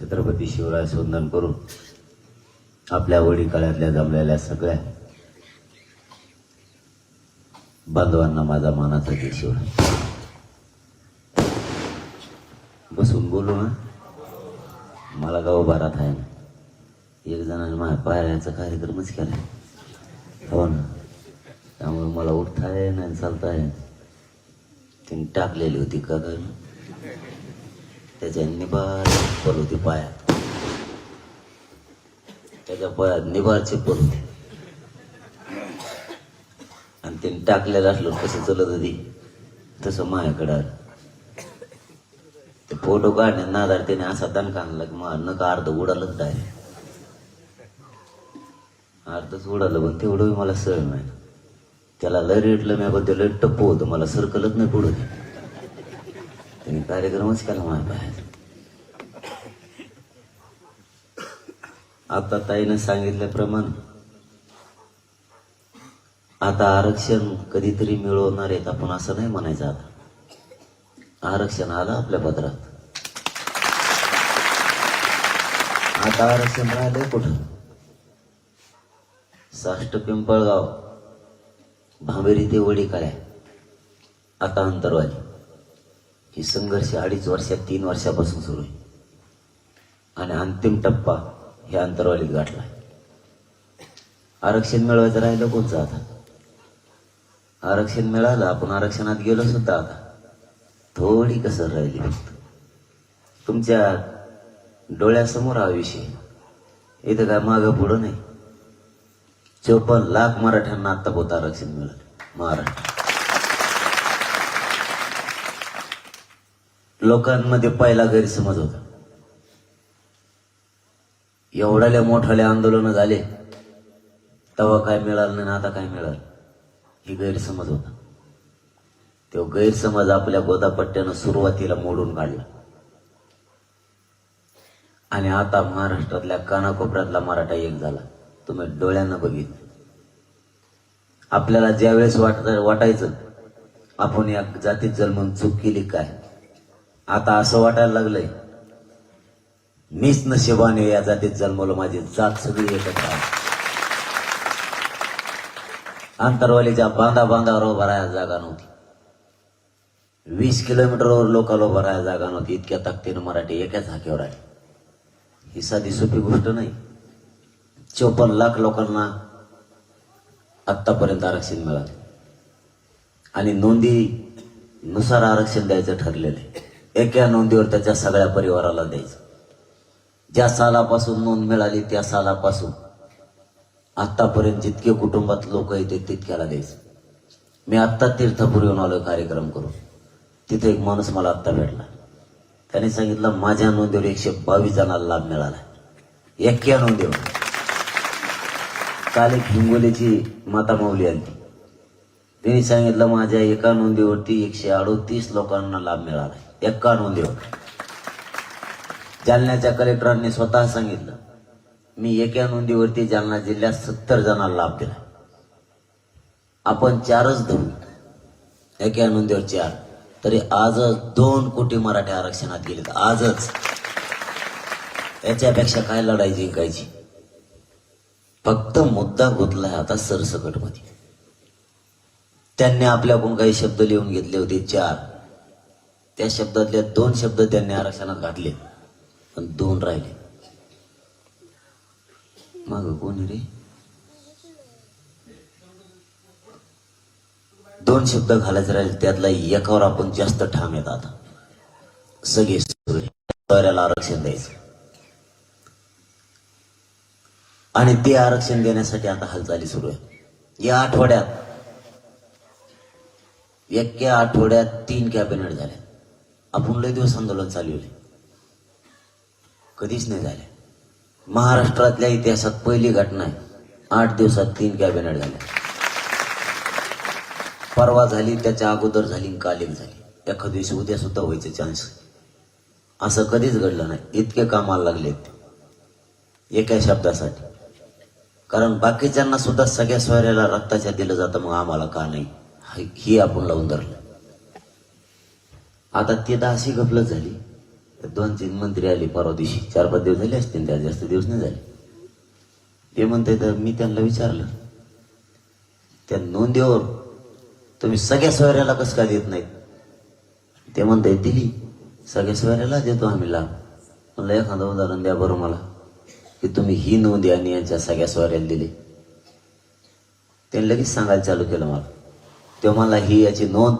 छत्रपती शिवराय वंदन करून आपल्या वडी काळातल्या जमलेल्या सगळ्या बांधवांना माझा मानाचा शिवराय. बसून बोलू ना? मला गाव बारात आहे ना एक जणांनी माझ्या पायऱ्याचा कार्यक्रमच केला हो ना? त्यामुळे मला उठता आहे ना चालता आहे तिने टाकलेली होती का काय? त्याच्या निबार चप्पल होती पायात. त्याच्या पायात निबार चप्पल होती आणि त्याने टाकलेलं असलं कसं चलत होती? तसं माझ्याकडं ते फोटो काढण्यात नादार त्याने असा दणका आणला की मग नका अर्ध उडालच डाय अर्धच उडालं पण तेवढं मला सळ नाही त्याला लय रेटलं मी बद्दल लय टप्प होतं. मला सरकलच नाही पुढं. त्यांनी कार्यक्रमच केला माझ्या बाहेर आता ताईनं सांगितल्याप्रमाणे आता आरक्षण कधीतरी मिळवणार आहेत आपण असं नाही म्हणायचं आता आरक्षण आलं आपल्या पदरात आता आरक्षण राहिलंय कुठं साष्ट पिंपळगाव भांबेरी ते वडी काळ्या आता अंतरवाली ही संघर्ष अडीच वर्षात तीन वर्षापासून सुरू आहे. आणि अंतिम टप्पा हे अंतरवालीत गाठला आरक्षण मिळवायचं राहिलं कोणचं आता? आरक्षण मिळालं आपण आरक्षणात गेलो सुद्धा आता. थोडी कसर राहिली फक्त. तुमच्या डोळ्यासमोर हा विषय. इथं काय मागं पुढं नाही. चोपन्न लाख मराठ्यांना आत्ता पोत आरक्षण मिळालं. महाराष्ट्र. लोकांमध्ये पहिला गैरसमज होता. एवढ्याले मोठाले आंदोलन झाले तेव्हा काय मिळालं नाही आता काय मिळालं? ही गैरसमज होता. तो गैरसमज आपल्या गोदापट्ट्यानं सुरुवातीला मोडून काढला. आणि आता महाराष्ट्रातल्या कानाकोपऱ्यातला मराठा एक झाला. तुम्ही डोळ्यानं बघितलं. आपल्याला ज्यावेळेस वाटत वाटायचं आपण या जातीत जन्मून चूक केली काय? आता असं वाटायला लागलंय. मीच नशिबाने या जातीत जन्मलो माझी जात सगळी एकत्र आहे बांधा बांधावर उभा राहायला जागा नव्हती. वीस किलोमीटरवर लोकांना उभा राहायला जागा नव्हती. इतक्या ताकदीनं मराठी एकाच हाकेवर आहे ही साधी सोपी गोष्ट नाही. चोपन्न लाख लोकांना आत्तापर्यंत आरक्षण मिळालं. आणि नोंदी नुसार आरक्षण द्यायचं ठरलेलं आहे. एका नोंदीवर त्याच्या सगळ्या परिवाराला द्यायचं. ज्या सालापासून नोंद मिळाली त्या सालापासून आत्तापर्यंत जितके कुटुंबात लोक येते तितक्याला द्यायचं. मी आत्ता तीर्थपूर येऊन आलोय कार्यक्रम करून. तिथे एक माणूस मला आत्ता भेटला. त्याने सांगितलं माझ्या नोंदीवर एकशे बावीस जणांना लाभ मिळाला एक्या नोंदीवर काल एक हिंगोलीची माता माऊली आली. त्यांनी सांगितलं माझ्या एका नोंदीवरती एकशे अडोतीस लोकांना लाभ मिळाला. एका नोंदीवर. जालन्याच्या कलेक्टरांनी स्वतः सांगितलं मी एका नोंदीवरती जालना जिल्ह्यात सत्तर जणांना लाभ दिला. आपण चारच धरू. एका नोंदीवर चार. तरी आजच दोन कोटी मराठी आरक्षणात गेलेत. आजच. याच्यापेक्षा काय लढाई जिंकायची? फक्त मुद्दा गुंतलाय आता सरसकटमध्ये त्यांनी आपल्याकडून काही शब्द लिहून घेतले होते चार. त्या शब्दातले दोन शब्द त्यांनी आरक्षणात घातले. पण दोन राहिले. मग कोणी रे? दोन शब्द घालायचे राहिले त्यातला एकावर आपण जास्त ठाम येत आता. सगळे सोयऱ्याला आरक्षण द्यायचं. आणि ते आरक्षण देण्यासाठी आता हालचाली सुरू आहे या आठवड्यात एक्या आठवड्यात तीन कॅबिनेट झाल्या. आपण लय दिवस आंदोलन चालवले. कधीच नाही झाले महाराष्ट्रातल्या इतिहासात पहिली घटना आहे. आठ दिवसात तीन कॅबिनेट झाल्या. परवा झाली त्याच्या अगोदर झाली काल एक झाली. एखाद दिवशी उद्या सुद्धा व्हायचे चान्स असं कधीच घडलं नाही. इतके कामाला लागलेत एका शब्दासाठी. कारण बाकीच्यांना सुद्धा सगळ्या सोयऱ्याला रक्ताच्या दिलं जातं मग आम्हाला का नाही? ही आपण लावून धरलं. आता ती दहाशी अशी गफलत झाली. दोन तीन मंत्री आले परवा दिवशी. चार पाच दिवस झाले असतील त्या जास्त दिवस नाही झाले. ते म्हणते तर मी त्यांना विचारलं. त्या नोंदीवर तुम्ही सगळ्या सोयऱ्याला कसं काय देत नाहीत? ते म्हणते दिली. सगळ्या सोयऱ्याला देतो आम्ही लाभ. म्हणलं एखादं उदाहरण द्या बरं मला. की तुम्ही ही नोंदी आणि यांच्या सगळ्या सोयऱ्याला दिली. त्यांनी लगेच सांगायला चालू केलं मला. तेव्हा मला ही याची नोंद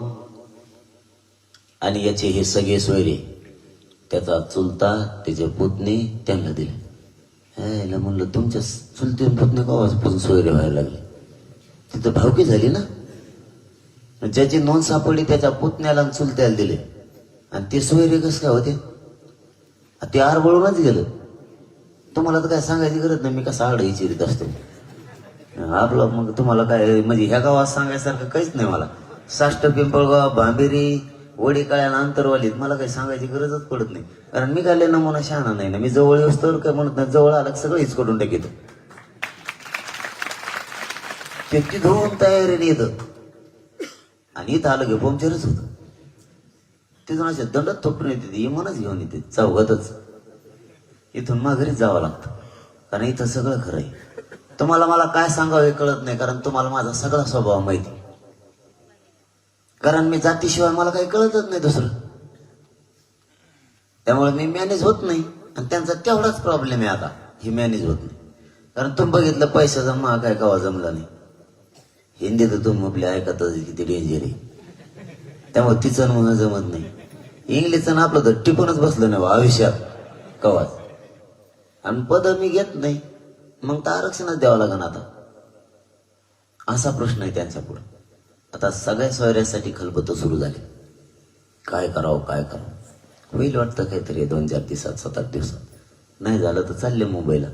आणि याचे हे सगळे सोयरे त्याचा चुलता त्याचे पुतणे त्यांना दिले. यायला म्हणलं तुमच्या चुलते पुतणे कवापासून सोयरे व्हायला लागले? तिथं भावकी झाली ना. ज्याची नोंद सापडली त्याच्या पुतण्याला आणि चुलत्याला दिले. आणि ते सोयरे कसं काय होते? ते ते आरबळूनच गेलं. तुम्हाला तर काय सांगायची गरज नाही मी कसं आड विचारित असतो? आपलं मग तुम्हाला काय म्हणजे ह्या गावात सांगायसारखं काहीच नाही मला. साष्ट पिंपळगाव भांबेरी वडी काळ्याला अंतरवालीत मला काही सांगायची गरजच पडत नाही. कारण मी काय नमुना शहाणा नाही ना मी जवळ येऊस तर काय म्हणत नाही जवळ आलं की सगळं हिच करून टाकीत ते तिथून तयारीने येतं. आणि इथं आलं की पंक्चरच होतं. तिथून असे दंडत थोपटून येते ती इमानच घेऊन येते चौघतच. इथून माघारीच जावं लागतं. कारण इथं सगळं खरं आहे. तुम्हाला मला काय सांगावं हे कळत नाही कारण तुम्हाला माझा सगळा स्वभाव माहिती. कारण मी जातीशिवाय मला काही कळतच नाही दुसरं. त्यामुळे मी मॅनेज होत नाही आणि त्यांचा तेवढाच प्रॉब्लेम आहे आता. ही मॅनेज होत नाही. कारण तुम्ही बघितलं पैसा जमा काय कवा जमला नाही. हिंदी तर तुम्ही आपली ऐकतच किती डेंजर आहे. त्यामुळे तिचं म्हणून जमत नाही. इंग्लिशचं आपलं तर टिपूनच बसलं नाही आयुष्यात. कवाच. आणि पद मी घेत नाही. मग तर आरक्षणच द्यावं लागेल आता. असा प्रश्न आहे त्यांच्या पुढे. आता सगळ्या सोयऱ्यासाठी खलबत सुरू झाली. काय करावं काय करावं? होईल वाटतं काहीतरी दोन चार दिवसात सात आठ दिवसात. नाही झालं तर चालले मुंबईला.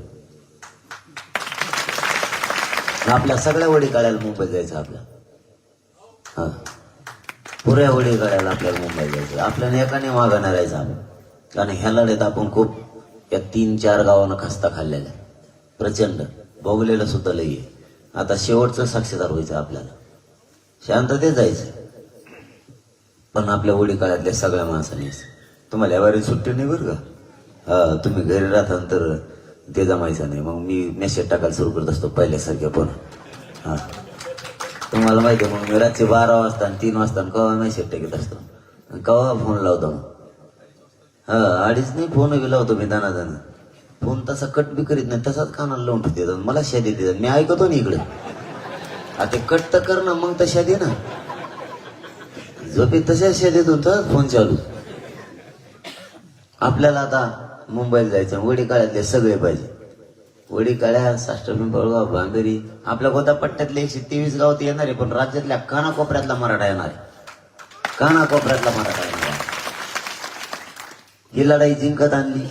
आपल्या सगळ्या वडी काढायला मुंबईत जायचं आपल्या. हा. पुऱ्या वडी काढायला आपल्याला मुंबईत जायचं. आपल्याला एकाने मागं नाही राहायचं आपण कारण ह्या लढ्यात आपण खूप या तीन चार गावानं खस्ता खाल्लेला आहे प्रचंड. भोगलेलं सुद्धा लई आहे. आता शेवटचं साक्षीदार व्हायचं आपल्याला. शांततेत जायचं. पण आपल्या वडी काळातल्या सगळ्या माणसांनी तुम्हाला यावारी सुट्टी नाही बरं का? हा तुम्ही घरी राहता तर ते जमायचं नाही. मग मी मेसेज टाकायला सुरू करत असतो पहिल्यासारख्या पण. हा. तुम्हाला माहिती आहे मग मी रात्री बारा वाजता आणि तीन वाजता आणि केव्हा मेसेज टाकत असतो. कवा केव्हा फोन लावतो मग? हा अडीच नाही फोन बी लावतो मी दाना दाना. फोन तसा कट बी करीत नाही तसाच कानाला लावून ठेवते मला शादी देतात मी ऐकतो ना इकडे. आता कट तर कर ना मग तशा दे ना. झोपे तशा शेतीत होतं फोन चालू. आपल्याला आता मुंबईला जायचं वडी काळ्यातले सगळे पाहिजे. वडी काळ्या साष्ट्र पिंपळगाव भांगरी. आपल्या गोदा पट्ट्यातले एकशे तेवीस गाव ते येणार आहे पण राज्यातल्या कानाकोपऱ्यातला मराठा येणार आहे. कानाकोपऱ्यातला मराठा येणार ही लढाई जिंकत आणली.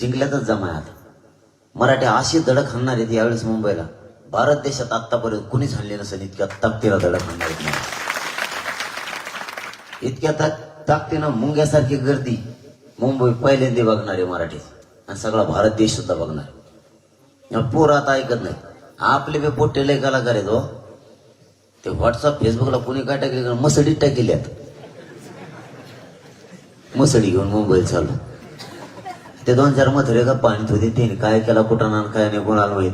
जिंकल्यातच जमा आता मराठी अशी धडक हाणणार आहेत यावेळेस मुंबईला. भारत देशात आत्तापर्यंत कुणीच हल्ले नसेल इतक्या ताकदीला धडक हाणणार आहेत इतक्या ताक ताकदीनं मुंग्यासारखी गर्दी मुंबई पहिल्यांदा आहे मराठी आणि सगळा भारत देश सुद्धा बघणार पोर आता ऐकत नाही आपले बे पोटे लय कलाकार आहेत हो. ते व्हॉट्सअप फेसबुकला कोणी काय टाकले मसडीत टाकेल्यात मसडी घेऊन मुंबईत चालू. ते दोन चार मथुरे का पाणी होते. त्याने काय केला कुठं ना काय नाही कोणाला माहीत.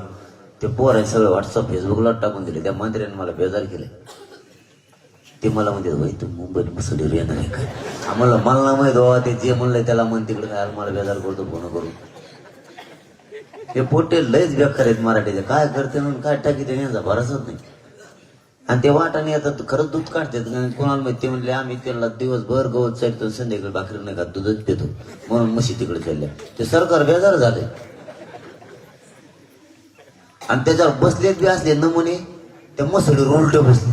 ते पोर आहे सगळं व्हॉट्सअप फेसबुकला टाकून दिले. त्या मंत्र्याने मला बेजार केले ते मला म्हणते भाई तू मुंबईत मसडीवर येणार आहे काय आम्हाला मला ना माहीत बाबा ते जे म्हणलंय त्याला म्हण तिकडे काय मला बेजार करतो फोन करून. ते पोटे लयच बेकार आहेत मराठीचे. काय करते म्हणून काय टाकी यांचा भरोसाच नाही. आणि ते वाटाने येतात खरंच दूध काढतात आणि कोणाला माहिती म्हणले आम्ही त्यांना दिवसभर गवत चालतो संध्याकाळी भाकरी नाही खात दूधच पितो. म्हणून म्हशी तिकडे चालल्या. ते सरकार बेजार झाले. आणि त्याच्यावर बसलेत बी असले नमुने त्या मसडीवर उलट बसले.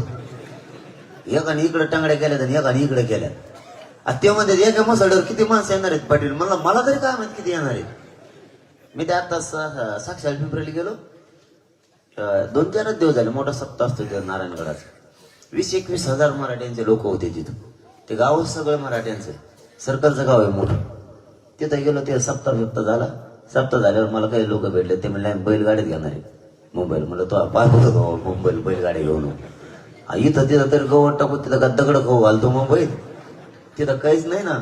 एकाने इकडे टांगड्या केल्यात आणि एकाने इकडे केल्यात. आणि ते म्हणतात एका मसडीवर किती माणसं येणार आहेत पाटील? मला मला तरी काय माहीत किती येणार आहेत? मी ते आता साक्षात पिंपरीला गेलो. दोन चारच दिवस झाले मोठा सप्ताह असतो त्या नारायणगडाचा. वीस एकवीस हजार मराठ्यांचे लोक होते तिथं. ते गावच सगळं मराठ्यांचं. सर्कलचं गाव आहे मोठं. तिथं गेलो ते सप्ताह सप्ताह झाला. सप्ताह झाल्यावर मला काही लोक भेटले. ते म्हणले आम्ही बैलगाडीत घेणार आहे. मुंबईला. म्हणलं तो पाय होतो मुंबईला बैलगाडी घेऊन? इथं तिथं तरी गवत टाकून तिथं का दगड खाऊ घालतो मुंबईत? तिथं काहीच नाही ना.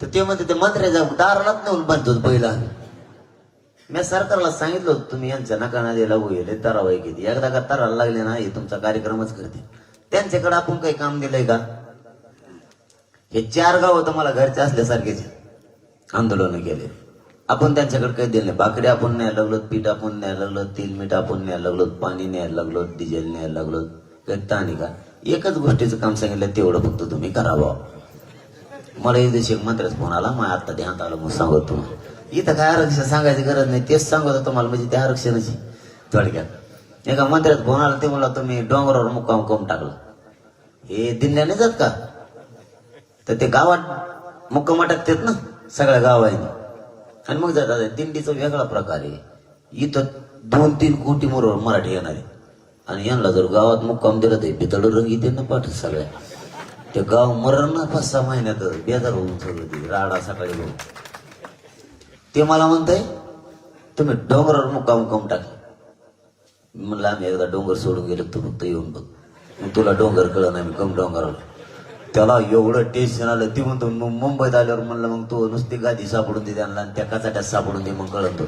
तर ते म्हणते ते मंत्र्याच्या दारालाच नेऊन बांधतो आम्ही. मी सरकारला सांगितलं होतं तुम्ही यांच्या नका नादी गेले तरावाई किती एकदा का तराला लागले ना हे तुमचा कार्यक्रमच करते त्यांच्याकडे आपण काही काम दिलंय का? हे चार गाव होतं मला घरचे असल्यासारखेच आंदोलन केले. आपण त्यांच्याकडे काही दिलं नाही. भाकरी आपण न्यायला लागलो पीठ आपण न्यायला लागलो तेल मीठ आपण न्यायला लागलो पाणी न्यायला लागलो डिझेल न्यायला लागलो काही ताणी का? एकच गोष्टीचं काम सांगितलं तेवढं फक्त तुम्ही करावं. मला एक दिवशी एक मंत्र्याचा फोन आला मग आता ध्यान आलं मग सांगतो तुम्हाला. इथं काय आरक्षण सांगायची गरज नाही तेच सांगत होतो तुम्हाला म्हणजे त्या आरक्षणाची. थोडक्यात. एका मंत्र्याचा फोन आला ते मला तुम्ही डोंगरावर मुक्काम करून टाकला. हे दिल्ल्याने जात का? तर ते गावात मुक्कामा टाकतात ना सगळ्या गावांनी. आणि मग जातात दिंडीचा वेगळा प्रकार आहे. इथं दोन तीन कोटी मोर मराठी येणार आहे. आणि यांना जर गावात मुक्काम दिलं तर बितड रंग येते ना पाठ सगळ्या. ते गाव मरण ना पाच सहा महिन्यात बेजार होऊन सगळं ते राडा सकाळी होऊन. ते मला म्हणताय तुम्ही डोंगरावर मुक्काम मुक्काम टाक. म्हणलं आम्ही एकदा डोंगर सोडून गेलो तू फक्त येऊन बघ. मग तुला डोंगर कळलं नाही मी कम डोंगरावर. त्याला एवढं टेन्शन आलं ती म्हणतो मग मुंबईत आल्यावर म्हणलं मग तू नुसती गादी सापडून दे त्यांना आणि त्या कचाट्यात सापडून दे मग कळत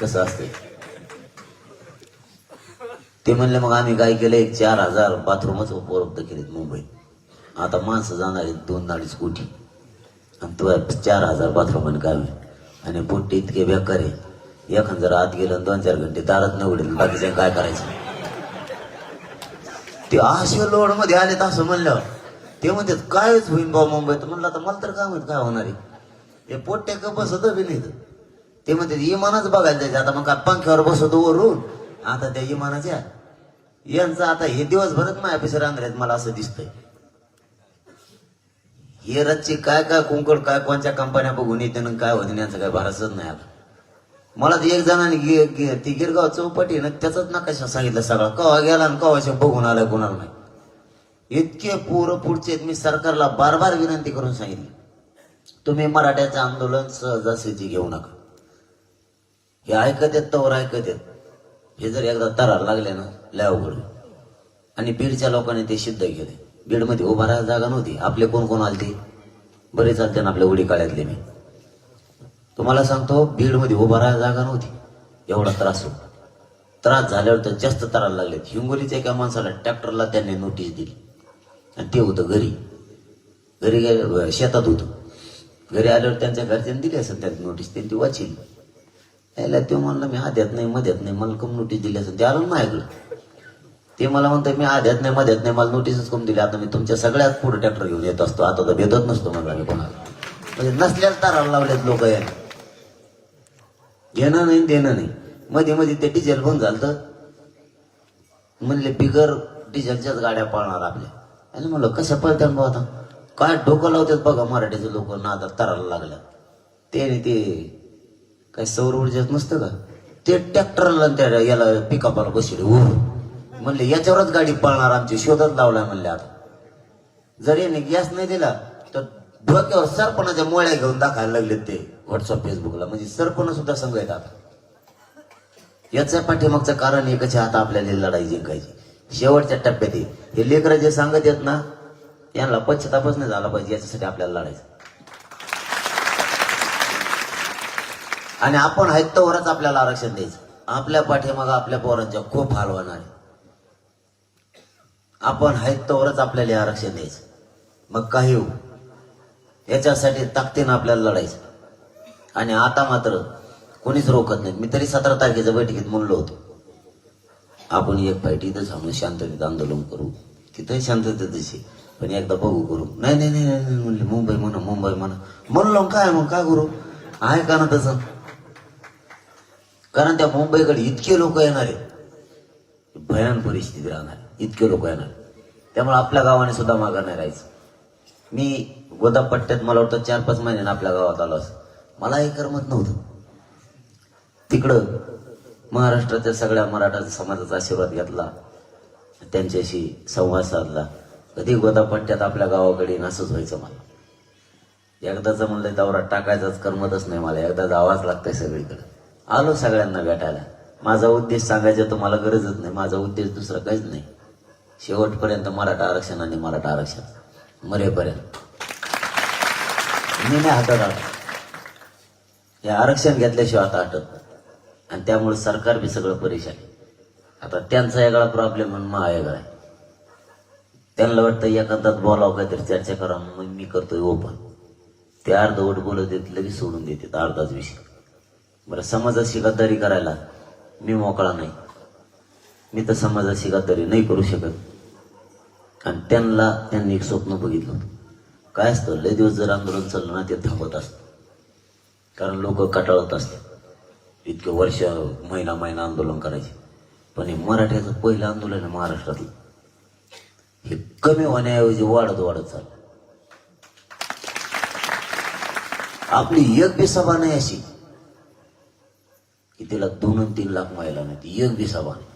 कसं असते ते म्हणले मग आम्ही काय केलं एक चार हजार बाथरूमच उपलब्ध केलेत मुंबईत. आता माणसं जाणार आहेत दोन अडीच कोटी. आणि तुला चार हजार बाथरूम आणि काय आणि पोट्टे इतके बेकार आहे. एखाद जर आत गेलं दोन चार घंटे दारात न उडेल बाकीच्या काय करायचं? ते असे लोडमध्ये आले तर असं म्हणल्यावर. ते म्हणतात कायच होईन भाऊ मुंबईत? म्हणलं आता मला तर काय म्हणत काय होणार आहे? हे पोट्टे का बसत बी नाही ते म्हणतात इमानच बघायला जायचं. आता मग काय पंख्यावर बसवतो वरून? आता त्या इमानाच्या. यांचं आता हे दिवसभरच माझ्या पिसर आहेत मला असं दिसतंय. हे रच्ची काय काय कुंकड काय कोणत्या कंपन्या बघून येते आणि काय होते यांचं काय भरासच नाही आता. मला तर एक जणांनी गे- ती गिरगाव चौपटी ना त्याचाच नकाशा सांगितलं सगळा. कवा गेला आणि कवाशा बघून आलाय कोणाला नाही. इतके पोरं पुढचे आहेत, मी सरकारला बार बार विनंती करून सांगितली. तुम्ही मराठ्याचं आंदोलन सहजासहजी घेऊ नका. हे ऐकत येत तवर ऐकत येत हे जर एकदा तरार लागले ना लय अवघड. आणि बीडच्या लोकांनी ते सिद्ध केले बीडमध्ये उभा राहायला जागा नव्हती. आपले कोण कोण आलते? बरे चालते ना आपल्या उडी काळ्यातले मी. तुम्हाला सांगतो बीडमध्ये उभा राहायला जागा नव्हती. एवढा त्रास होता. त्रास झाल्यावर तर जास्त त्रास लागले हिंगोलीच्या एका माणसाला ट्रॅक्टरला त्यांनी नोटीस दिली. आणि ते होतं घरी. घरी गे- शेतात होतं. घरी आल्यावर त्यांच्या घरच्यांनी दिली असेल त्यात नोटीस त्यांनी ती वाचली. यायला ते म्हणलं मी हा देत नाही मध्यात नाही. मला कम नोटीस दिली असेल. ते आलं ना ऐकलं. ते मला म्हणतं मी आध्यात नाही मध्यात नाही मला नोटीसच करून दिली. आता मी तुमच्या सगळ्यात पुढे ट्रॅक्टर घेऊन येत असतो. आता तर भेटत नसतो मला मी कोणाला. म्हणजे नसल्याच ताराला लावलेत लोक यांनी घेणं नाही देणं नाही. मध्ये मध्ये ते डिझेल बंद झालं तर म्हणले बिगर डिझेलच्याच गाड्या पळणार आपल्या. आणि म्हणलं कशा पळत्या बघ आता? काय डोकं लावतात बघा मराठीचे लोक नादात तराला लागल्या ते ते काय सौर ऊर्जाच नसतं का? ते ट्रॅक्टरला त्या याला पिकअपाला बसले ऊर म्हणले याच्यावरच गाडी पळणार आमची शोधच लावलाय म्हणले आता. जर याने गॅस नाही दिला तर डोक्यावर सरपणाच्या मोळ्या घेऊन दाखवायला लागले ते व्हॉट्सअप फेसबुकला म्हणजे सरपण सुद्धा संघ आता. याच्या पाठीमागचं कारण एकच आहे आता आपल्याला लढाई जिंकायची. शेवटच्या टप्प्यात हे. लेकरं जे सांगत आहेत ना यांना पश्चातापच नाही झाला पाहिजे याच्यासाठी आपल्याला लढायचं. आणि आपण आहेत आपल्याला आरक्षण द्यायचं. आपल्या पाठीमागं आपल्या पोरांच्या खूप हाल होणार आहे आपण आहेत तोवरच आपल्याला हे आरक्षण द्यायचं. मग काही हो. याच्यासाठी ताकदीनं आपल्याला लढायचं. आणि आता मात्र कोणीच रोखत नाही. मी तरी सतरा तारखेच्या बैठकीत म्हणलो होतो. आपण एक फाईट इथं थांबून शांततेत आंदोलन करू. तिथं शांततेतच पण एकदा बघू करू. नाही नाही नाही नाही नाही म्हणले मुंबई म्हणा मुंबई म्हणा. म्हणलो काय मग काय करू? आहे का ना तसं? कारण त्या मुंबईकडे इतके लोक येणार. आहे भयान परिस्थिती राहणार. इतके लोक येणार त्यामुळे आपल्या गावाने सुद्धा मागं नाही राहायचं. मी गोदापट्ट्यात मला वाटतं चार पाच महिन्यानं आपल्या गावात आलो असं मला हे करमत नव्हतं. तिकडं महाराष्ट्राच्या सगळ्या मराठा समाजाचा आशीर्वाद घेतला. त्यांच्याशी संवाद साधला. कधी गोदापट्ट्यात आपल्या गावाकडे येईन असंच व्हायचं मला. एकदाच म्हणलं दौरा टाकायचाच करमतच नाही मला. एकदा जावाच लागतंय सगळीकडे. आलो सगळ्यांना भेटायला. माझा उद्देश सांगायचा तुम्हाला गरजच नाही. माझा उद्देश दुसरा काहीच नाही. शेवटपर्यंत मराठा आरक्षण आणि मराठा आरक्षण. मरेपर्यंत. मी नाही हातात आता हे आरक्षण घेतल्याशिवाय आता हटत आणि त्यामुळे सरकार बी सगळं परेशान आहे. आता त्यांचा वेगळा प्रॉब्लेम म्हणून मा वेगळा आहे. त्यांना वाटतं एखाद्यात बोलावं काहीतरी चर्चा करा मग मी करतोय ओपन ते अर्धवट बोलत येत लगेच सोडून देतात अर्धाच विषय. बरं समाजाशी गद्दारी करायला मी मोकळा नाही. मी तर समाजाशी गद्दारी नाही करू शकत. आणि त्यांना त्यांनी एक स्वप्न बघितलं होतं. काय असतं लय दिवस जर आंदोलन चाललं ना ते थांबत असतं. कारण लोक कटाळत असतात. इतके वर्ष महिना महिना आंदोलन करायचे. पण हे मराठ्याचं पहिलं आंदोलन आहे महाराष्ट्रातलं. हे कमी होण्याऐवजी वाढत वाढत चाललं. आपली एक बी सभा नाही अशी की तिला दोन तीन लाख महिला नाही एक बी सभा नाही.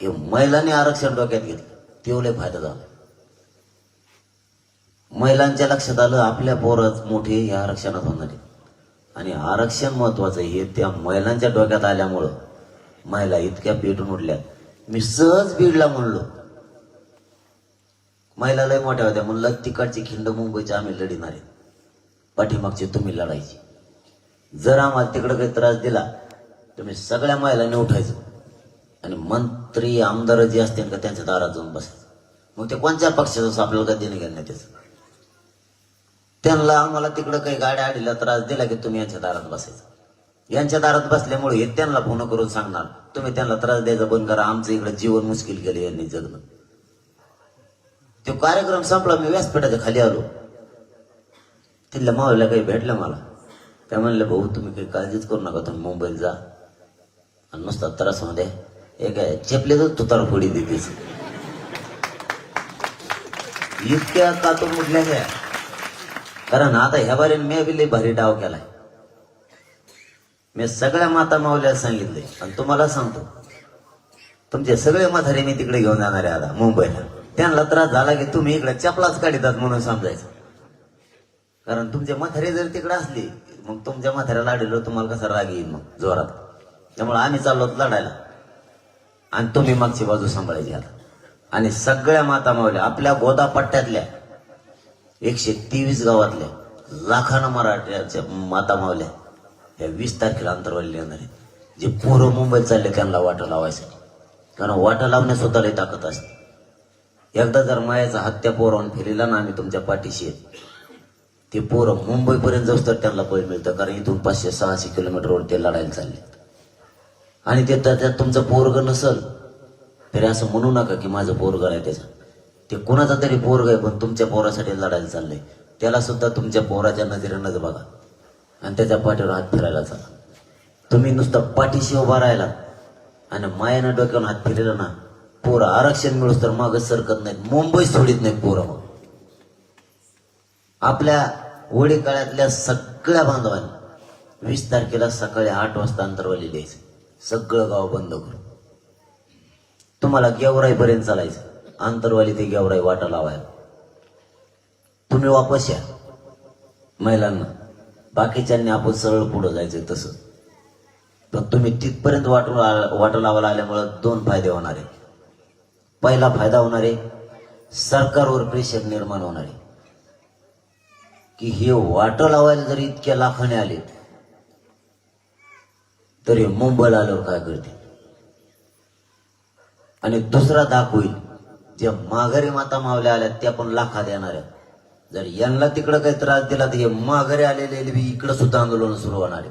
हे महिलांनी आरक्षण डोक्यात घेतलं. तेवढे फायदा झाला. महिलांच्या लक्षात आलं आपल्या पोरच मोठे हे आरक्षणात होणार आहे आणि आरक्षण महत्वाचं हे त्या महिलांच्या डोक्यात आल्यामुळं महिला इतक्या पेटून उठल्या. मी सहज बीडला म्हणलो. महिला लय मोठ्या होत्या म्हणलं तिकडची खिंड मुंबईची आम्ही लढणार आहे पाठीमागची तुम्ही लढायची. जर आम्हाला तिकडं काही त्रास दिला तुम्ही सगळ्या महिलांनी उठायचं. आणि मन मंत्री आमदार जे असतील का त्यांच्या दारात जाऊन बसायचं. मग ते कोणत्या पक्षाचं असं आपल्याला काय देणं घेणं नाही त्याचं. त्यांना आम्हाला तिकडं काही गाड्या आडीला त्रास दिला की तुम्ही यांच्या दारात बसायचं. यांच्या दारात बसल्यामुळे हे त्यांना फोन करून सांगणार तुम्ही त्यांना त्रास द्यायचा बंद करा आमचं इकडं जीवन मुश्किल केलं यांनी जगणं. तो कार्यक्रम संपला मी व्यासपीठाच्या खाली आलो. तिथल्या मावल्या काही भेटल्या मला. त्या म्हणलं भाऊ तुम्ही काही काळजीच करू नका तुम्ही मुंबईत जा. आणि नुसता त्रासमध्ये काय चेपले तर तुतार फोडी देतेस. इतक्या कातून मुडल्या त्या. कारण आता ह्या बारीन मी बिले भारी डाव केलाय. मी सगळ्या माता मावल्याला सांगितले. आणि तुम्हाला सांगतो तुमचे सगळे म्हातारे मी तिकडे घेऊन जाणार आहे आता मुंबईला. त्यांना त्रास झाला की तुम्ही इकडे चपलाच काढितात म्हणून समजायचं. कारण तुमचे म्हातारे जर तिकडे असली मग तुमच्या म्हाताऱ्याला आढळलं तुम्हाला कसा राग येईल मग जोरात. त्यामुळे आम्ही चाललो लढायला. आणि तुम्ही मागची बाजू सांभाळायची आता आणि सगळ्या माता मावल्या आपल्या गोदा पट्ट्यातल्या एकशे तेवीस गावातल्या लाखानं मराठ्याच्या माता मावल्या या वीस तारखेला अंतरवाली येणार आहेत. जे पोरं मुंबईत चालले त्यांना वाटा लावायसाठी. कारण वाटा लावण्यात स्वतःला ताकद असते. एकदा जर मायाचा हत्या पोरावून फिरला ना आम्ही तुमच्या पाठीशी ते पोरं मुंबईपर्यंत जाऊस तर त्यांना बळ मिळतं. कारण इथून पाचशे सहाशे किलोमीटरवर ते लढायला चालले. आणि ते त्यात तुमचं पोरग नसल तरी असं म्हणू नका की माझं पोरग आहे त्याचं. ते कोणाचा तरी पोरग आहे पण तुमच्या पोरासाठी लढायला चाललंय. त्याला सुद्धा तुमच्या पोराच्या नजरेनंच बघा. आणि त्याच्या पाठीवर हात फिरायला चला. तुम्ही नुसतं पाठीशी उभा राहिला आणि मायानं डोक्यावर हात फिरला ना पोरं आरक्षण मिळूस तर मागं सरकत नाहीत मुंबई सोडित नाही पोरं मग. आपल्या वडी काळातल्या सगळ्या बांधवांनी वीस तारखेला सकाळी आठ वाजता अंतरवाली द्यायचं सगळं गाव बंद करू. तुम्हाला गेवराईपर्यंत चालायचं. आंतरवाली ते गेवराई वाटा लावायला. तुम्ही वापस या. महिलांना. बाकीच्यांनी आपण सरळ पुढं जायचं तसं. पण तुम्ही तिथपर्यंत वाटून वाटा लावायला आल्यामुळं दोन फायदे होणार आहे पहिला फायदा होणार आहे सरकारवर प्रेशर निर्माण होणार आहे. की हे वाटं लावायला जरी इतक्या लाखाने आले तरी मुंबईला आल्यावर काय करते? आणि दुसरा धाक होईल ज्या माघारी माता मावल्या आल्या त्या पण लाखात येणार आहेत जर यांना तिकडं काही त्रास दिला तर हे माघारी आलेले बी इकडं सुद्धा आंदोलन सुरू होणार आहे.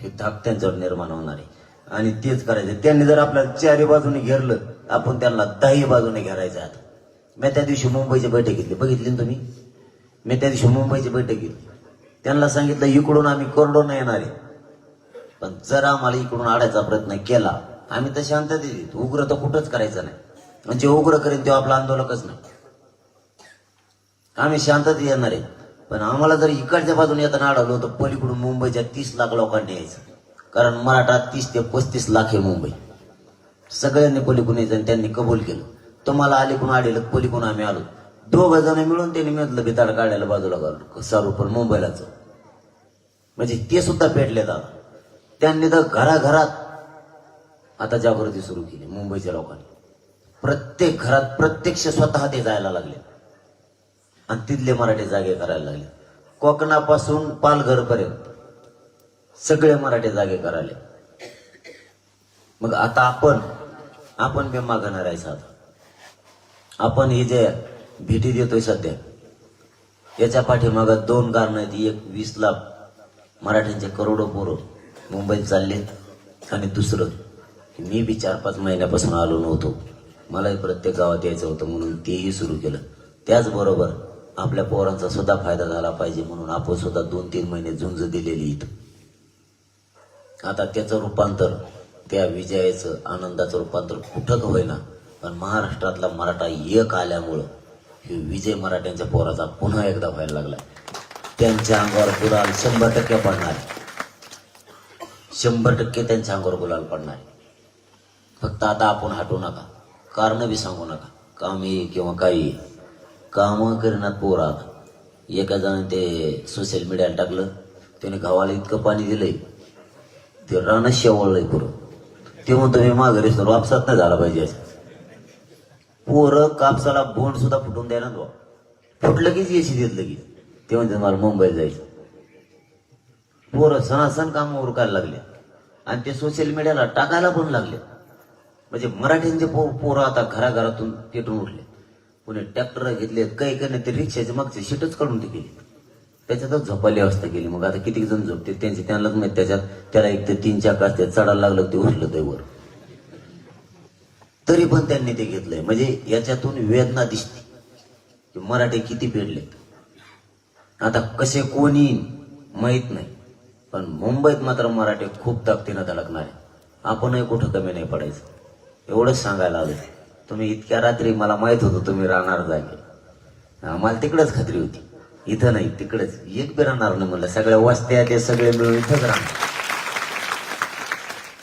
हे धाक त्यांच्यावर निर्माण होणार आहे. आणि तेच करायचं. त्यांनी जर आपल्याला चारी बाजूने घेरलं आपण त्यांना दाही बाजूने घेरायचं आता. मी त्या दिवशी मुंबईची बैठक घेतली. बघितली ना तुम्ही? मी त्या दिवशी मुंबईची बैठक घेतली. त्यांना सांगितलं इकडून आम्ही कोरडून येणार आहे. पण जर आम्हाला इकडून आडायचा प्रयत्न केला आम्ही तर शांत दिली. उग्र तर कुठंच करायचं नाही. म्हणजे उग्र करेन तेव्हा आपलं आंदोलकच नाही. आम्ही शांततेत येणार आहे. पण आम्हाला जर इकडच्या बाजूने येताना अडवलं तर पलीकडून मुंबईच्या तीस लाख लोकांनी यायचं. कारण मराठा तीस ते पस्तीस लाख आहे मुंबई. सगळ्यांनी पलीकडून यायचं आणि त्यांनी कबूल केलं. तुम्हाला अलीकडून आलेलं पलीकडून आम्ही आलो. दोघ जण मिळून त्यांनी मिळतलं बिताड काढायला बाजूला काढलं सारू पण मुंबईलाच म्हणजे ते सुद्धा पेटले दादा. त्यांनी तर घराघरात आता जागृती सुरू केली मुंबईच्या लोकांनी. प्रत्येक घरात प्रत्यक्ष स्वतः ते जायला लागले. आणि तिथले मराठी जागे करायला लागले. कोकणापासून पालघर पर्यंत सगळे मराठी जागे कराले मग आता आपण आपण बी मागणार आहे साधा आपण ही जे भेटी देतोय सध्या याच्या पाठीमागं दोन कारण आहेत. एक वीस लाख मराठ्यांचे करोडो पोरं. मुंबईत चाललेत. आणि दुसरं मी बी चार पाच महिन्यापासून आलो नव्हतो. मलाही प्रत्येक गावात यायचं होतं म्हणून तेही सुरू केलं. त्याचबरोबर आपल्या पोरांचा सुद्धा फायदा झाला पाहिजे म्हणून आपण सुद्धा दोन तीन महिने झुंज दिलेली इथं. आता त्याचं रूपांतर त्या विजयाचं आनंदाचं रूपांतर कुठं का होईना. पण महाराष्ट्रातला मराठा एक आल्यामुळं हे विजय मराठ्यांच्या पोराचा पुन्हा एकदा व्हायला लागला त्यांच्या अंगावर गुलाल शंभर टक्के पडणार. शंभर टक्के त्यांच्या अंगावर गुलाल पडणार फक्त आता आपण हटू नका. कारण बी सांगू नका. कामी किंवा काही काम करण्यात पोरं आता एका जण ते सोशल मीडियाला टाकलं. त्याने गावाला इतकं पाणी दिलंय. ते रानं शेवळलंय पुरं. ते म्हणतो मी माघारी सर वापसात नाही झाला पाहिजे असं. पोरं कापसाला बोंड सुद्धा फुटून द्यायला ना फुटलं कीच येशी देत लगेच. ते म्हणते मला मुंबईला जायचं. पोरं सणासण कामावर करायला लागले. आणि ते सोशल मीडियाला टाकायला पण लागले. म्हणजे मराठ्यांचे पो पोरं आता घराघरातून पेटून उठले पुणे ट्रॅक्टर घेतले काही काही नाही ते रिक्षाचे मागचे सीटच काढून ते गेले. त्याच्यातच झोपायला अवस्था केली. मग आता किती जण झोपते त्यांचे त्यांनाच माहीत त्याच्यात त्याला एक ते तीन चार तास ते चढायला लागलं ते उठलं ते वर. तरी पण त्यांनी ते घेतलंय. म्हणजे याच्यातून वेदना दिसते. की मराठी किती पेडले आता कसे कोणी माहीत नाही. पण मुंबईत मात्र मराठी खूप ताकदीनं धडकणार आहे. आपणही कुठं कमी नाही पडायचं. एवढंच सांगायला आलं तुम्ही इतक्या रात्री मला माहीत होतं तुम्ही राहणार जागे. आम्हाला तिकडंच खात्री होती. इथं नाही तिकडेच. एक बी राहणार नाही म्हणलं. सगळ्या वस्त्या ते सगळे मिळून इथंच राहणार.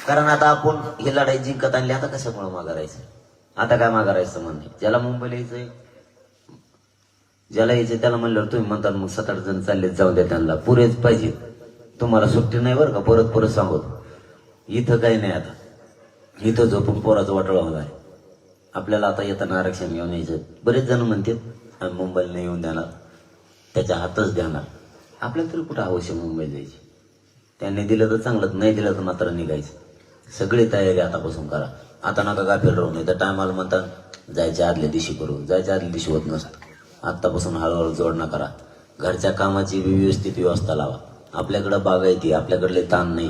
कारण आता आपण ही लढाई जिंकत आणली आता कशामुळे माघारायचं आता काय माघारायचं म्हणणे ज्याला मुंबईला यायचंय ज्याला यायचं त्याला म्हणल्यावर तुम्ही म्हणतात मग सात आठ जण चालले जाऊ द्या त्यांना. पुरेच पाहिजे. तुम्हाला सुट्टी नाही बरं का? परत परत सांगतो. इथं काही नाही आता. इथं झोपून पोराचं वाटोळा होणार आहे. आपल्याला आता येताना आरक्षण घेऊन यायचं बरेच जण म्हणतात आम्ही मुंबईला नाही येऊन देणार. त्याच्या हातच देणार. आपल्याला तरी कुठं अवश्य मुंबईला जायची? त्यांनी दिलं तर चांगलंच नाही दिलं तर मात्र निघायचं. सगळी तयारी आतापासून करा. आता नका गाफील राहू नाही तर टायमाला म्हणतात जायच्या आदल्या दिवशी करू. जायच्या आदल्या दिवशी होत नसतं आत्तापासून हळूहळू जोडणा करा. घरच्या कामाची व्यवस्थित व्यवस्था लावा. आपल्याकडं बागायती आपल्याकडले ताण नाही.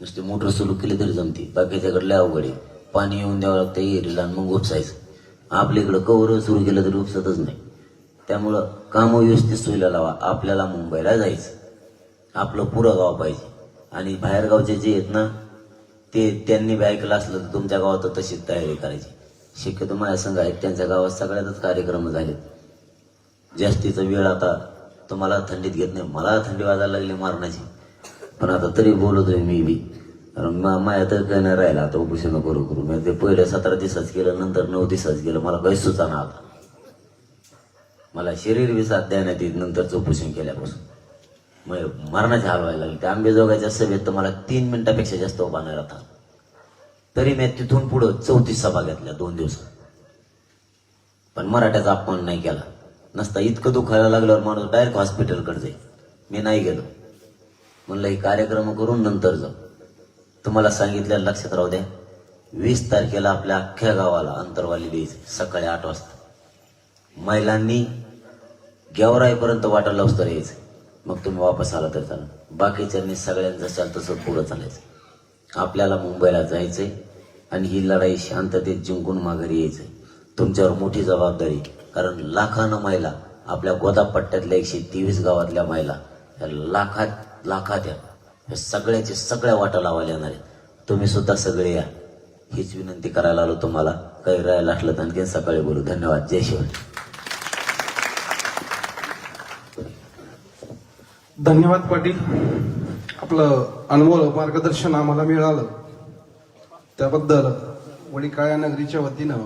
नुसती मोटर सुरू केली तरी जमते. बाकीच्याकडले अवघड आहे. पाणी येऊन द्यावं लागतं एरीला आणि मग उपसायचं. आपल्याकडं कवर सुरू केलं तरी उपसतच नाही. त्यामुळं कामं व्यवस्थित सोयीला लावा. आपल्याला मुंबईला जायचं. आपलं पुरं गाव पाहिजे. आणि बाहेरगावचे जे आहेत ना ते त्यांनी ऐकलं असलं तर तुमच्या गावात तशीच तयारी करायची. शक्यतो माझ्या संघ आहेत त्यांच्या गावात सगळ्यातच कार्यक्रम झालेत. जास्तीचा वेळ आता तुम्हाला थंडीत घेत नाही. मला थंडी वाजायला लागली मारण्याची. पण आता तरी बोलतोय मी बी. कारण माया तर काय नाही राहिला. आता उपोषण करू करू. मी ते पहिलं सतरा दिवसाच केलं नंतर नऊ दिवसाच गेलं मला काही सुचाना आता. मला शरीर बी साथ देण्यात येत नंतरच उपोषण केल्यापासून. मग मरणाचे हाल व्हायला लागले. त्या आंबेजोगाच्या सभेत तर मला तीन मिनिटापेक्षा जास्त उभा नाही राहता. तरी मी तिथून पुढं चौतीस सभा घेतल्या दोन दिवसात. पण मराठ्याचा अपमान नाही केला. नसता इतकं दुखायला लागल्यावर माणूस डायरेक्ट हॉस्पिटलकडे जाईल. मी नाही गेलो. म्हणलं हे कार्यक्रम करून नंतर जाऊ. तुम्हाला सांगितल्या लक्षात राहू द्या. वीस तारखेला आपल्या अख्ख्या गावाला अंतरवाली द्यायची सकाळी आठ वाजता. महिलांनी गेवराईपर्यंत वाटायला उस्तर यायचं. मग तुम्ही वापस आला तर चालेल. बाकीच्यांनी सगळ्यांचं चाल तसं पुढं चालायचं. आपल्याला मुंबईला जायचंय आणि ही लढाई शांततेत जिंकून माघारी यायचंय. तुमच्यावर मोठी जबाबदारी. कारण लाखानं महिला आपल्या गोदापट्ट्यातल्या एकशे तेवीस गावातल्या महिला या लाखात लाखात या. या सगळ्याचे सगळ्या वाटा लावायला येणार आहेत. तुम्ही सुद्धा सगळे या. हीच विनंती करायला आलो तुम्हाला. काही राहायला असलं तर आणखी सकाळी बोलू. धन्यवाद. जय शिवाय धन्यवाद पाटील. आपलं अनमोल मार्गदर्शन आम्हाला मिळालं. त्याबद्दल वडिकाळ्या नगरीच्या वतीनं